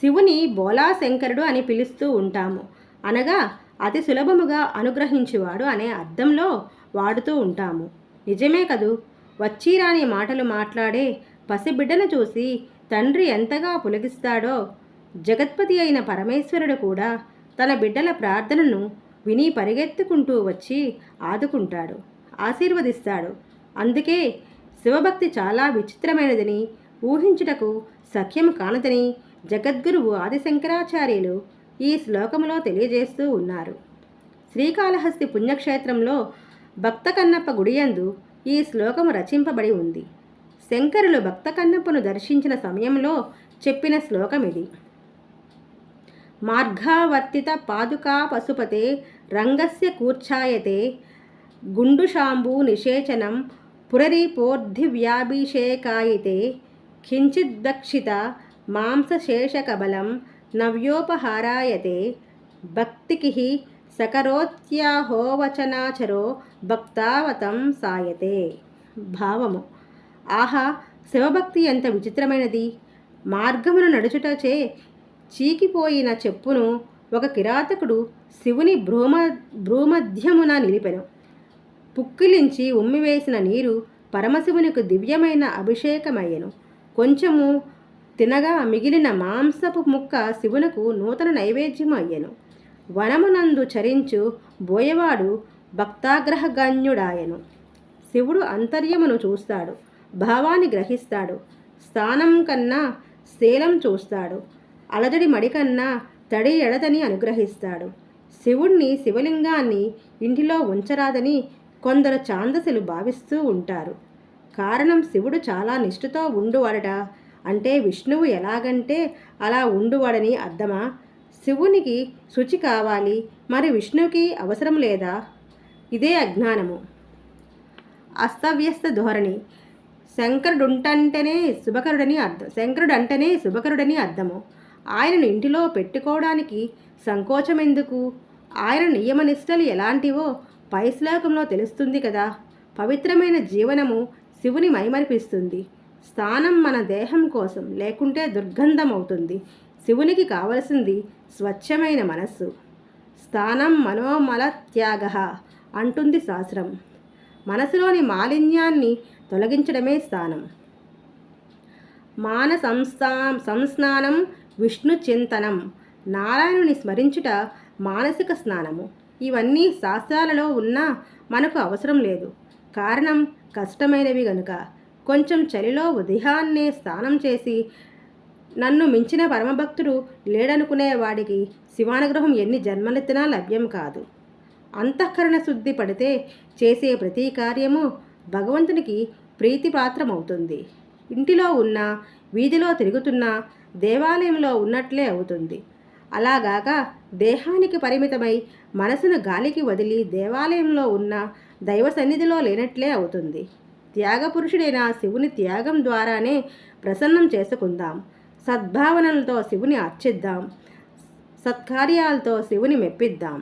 శివుని బోలాశంకరుడు అని పిలుస్తూ ఉంటాము. అనగా అతి సులభముగా అనుగ్రహించేవాడు అనే అర్థంలో వాడుతూ ఉంటాము. నిజమే కదూ? వచ్చిరాని మాటలు మాట్లాడే పసిబిడ్డను చూసి తండ్రి ఎంతగా పులగిస్తాడో జగత్పతి అయిన పరమేశ్వరుడు కూడా తన బిడ్డల ప్రార్థనను విని పరిగెత్తుకుంటూ వచ్చి ఆదుకుంటాడు ఆశీర్వదిస్తాడు. అందుకే శివభక్తి చాలా విచిత్రమైనదని ఊహించుటకు సఖ్యం కానదని జగద్గురువు ఆదిశంకరాచార్యులు ఈ శ్లోకములో తెలియజేస్తూ ఉన్నారు. శ్రీకాళహస్తి పుణ్యక్షేత్రంలో భక్త కన్నప్ప గుడియందు ఈ శ్లోకము రచింపబడి ఉంది. శంకరులు భక్త కన్నప్పను దర్శించిన సమయంలో చెప్పిన శ్లోకం ఇది మార్గావర్తిత పాదుకా పశుపతే రంగస్య కూర్ఛాయతే గుండుషాంబూ నిషేచనం పురరిపోర్ధివ్యాభిషేకాయితే కించిద్దక్షిత మాంసశేషకబలం నవ్యోపహారాయతే భక్తికి సకరోత్యాహోవచనాచరో భక్తావతం సాయతే. భావము. ఆహా శివభక్తి ఎంత విచిత్రమైనది. మార్గమును నడుచుటచే చీకిపోయిన చెప్పును ఒక కిరాతకుడు శివుని భ్రూమ భ్రూమధ్యమున నిలిపెను. పుక్కిలించి ఉమ్మివేసిన నీరు పరమశివునికి దివ్యమైన అభిషేకమయ్యను. కొంచెము తినగా మిగిలిన మాంసపు ముక్క శివునకు నూతన నైవేద్యము అయ్యను వనమునందు చరించు బోయవాడు భక్తాగ్రహగణ్యుడాయను. శివుడు అంతర్యమును చూస్తాడు భావాన్ని గ్రహిస్తాడు స్థానం కన్నా శీలం చూస్తాడు అలజడి మడికన్నా తడి ఎడదని అనుగ్రహిస్తాడు. శివుణ్ణి శివలింగాన్ని ఇంటిలో ఉంచరాదని కొందరు ఛాందసులు భావిస్తూ ఉంటారు. కారణం శివుడు చాలా నిష్ఠతో ఉండువాడట అంటే విష్ణువు ఎలాగంటే అలా ఉండువాడని అర్థమా? శివునికి శుచి కావాలి మరి విష్ణువుకి అవసరం లేదా? ఇదే అజ్ఞానము. అస్తవ్యస్త ధోరణి. శంకరుడుంటంటేనే శుభకరుడని అర్థం శంకరుడు అంటేనే శుభకరుడని అర్థము. ఆయనను ఇంటిలో పెట్టుకోవడానికి సంకోచం ఎందుకు ఆయన నియమనిష్టలు ఎలాంటివో పై శ్లోకంలో తెలుస్తుంది కదా. పవిత్రమైన జీవనము శివుని మైమరిపిస్తుంది. స్థానం మన దేహం కోసం లేకుంటే దుర్గంధం అవుతుంది శివునికి కావలసింది స్వచ్ఛమైన మనస్సు. స్థానం మనోమల త్యాగ అంటుంది శాస్త్రం. మనసులోని మాలిన్యాన్ని తొలగించడమే స్థానం. మాన సంస్థా సంస్నానం విష్ణు చింతనం. నారాయణుని స్మరించుట మానసిక స్నానము. ఇవన్నీ శాస్త్రాలలో ఉన్నా మనకు అవసరం లేదు. కారణం కష్టమైనవి గనుక. కొంచెం చలిలో ఉదయాన్నే స్నానం చేసి నన్ను మించిన పరమభక్తుడు లేడనుకునే వాడికి శివానుగ్రహం ఎన్ని జన్మలెత్తినా లభ్యం కాదు. అంతఃకరణ శుద్ధి పడితే చేసే ప్రతి కార్యము భగవంతునికి ప్రీతిపాత్రమవుతుంది. ఇంటిలో ఉన్న వీధిలో తిరుగుతున్న దేవాలయంలో ఉన్నట్లే అవుతుంది. అలాగాక దేహానికి పరిమితమై మనసును గాలికి వదిలి దేవాలయంలో ఉన్న దైవ సన్నిధిలో లేనట్లే అవుతుంది. త్యాగపురుషుడైన శివుని త్యాగం ద్వారానే ప్రసన్నం చేసుకుందాం. సద్భావనలతో శివుని అర్చిద్దాం సత్కార్యాలతో శివుని మెప్పిద్దాం.